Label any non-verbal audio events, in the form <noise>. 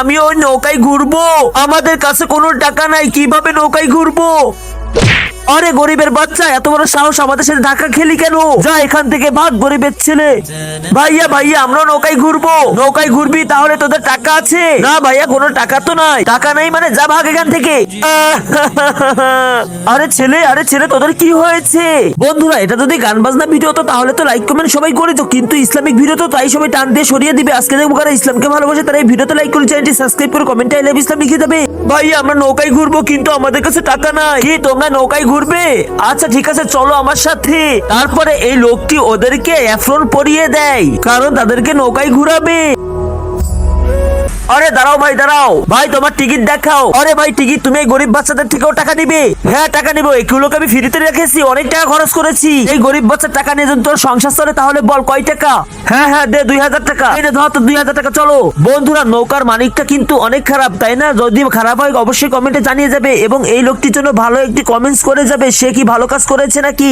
আমি ওই নৌকায় ঘুরবো। আমাদের কাছে কোনো টাকা নাই কীভাবে নৌকায় ঘুরবো? আরে গরিবের বাচ্চা, এত বড় সাহস আমাদের সাথে ধাক্কা খেলি কেন? যা এখান থেকে ভাগ গরিবের ছেলে। ভাইয়া ভাইয়া, আমরা নৌকায় ঘুরবো। নৌকায় ঘুরবি তাহলে তোদের টাকা আছে। না ভাইয়া, কোনো টাকা তো নাই। টাকা নাই মানে যা ভাগ এখান থেকে। <laughs> আরে ছেলে আরে ছেলে, তোদের কি হয়েছে? বন্ধুরা, এটা যদি গান বাজনা ভিডিও তো তাহলে তো লাইক কমেন্ট সবাই করে তো কিন্তু ইসলামিক ভিডিও তো তাই সবাই টান দিয়ে সরিয়ে দিবে। আজকে দেখব কারা ইসলামকে ভালোবাসে, তারা এই ভিডিওতে লাইক করে চ্যানেলটি সাবস্ক্রাইব করে কমেন্টে আই লাভ ইসলাম লিখে দেবে। ভাই আমরা নৌকায় ঘুরবো, কিন্তু আমাদের কাছে টাকা নাই। কি, তোমরা নৌকায় ঘুরবে আচ্ছা ঠিক আছে, চলো আমার সাথে। তারপরে এই লোকটি ওদেরকে অ্যাফ্রন পরিয়ে দেয়, কারণ তাদেরকে নৌকায় ঘুরাবে। আরে দাঁড়াও ভাই দাঁড়াও। ভাই, তোমার টিকিট দেখাও। আরে ভাই টিকিট তুমি গরিব বাচ্চাদের থেকেও টাকা নিবে? হ্যাঁ টাকা নিবো। এগুলোকে আমি ফ্রিতে রেখেছি, অনেক টাকা খরচ করেছি। এই গরিব বাচ্চার টাকা নিয়ে যদি তোর সংসার চলে, তাহলে বল, কয় টাকা? হ্যাঁ হ্যাঁ দে, দুই হাজার টাকা। নে, ধর তো দুই হাজার টাকা, চলো। বন্ধুরা, নৌকার মালিকটা কিন্তু অনেক খারাপ, তাই না? যদি খারাপ হয়, অবশ্যই কমেন্টে জানিয়ে যাবে, এবং এই লোকটির জন্য ভালো একটি কমেন্টস করে যাবে। সে কি ভালো কাজ করেছে নাকি?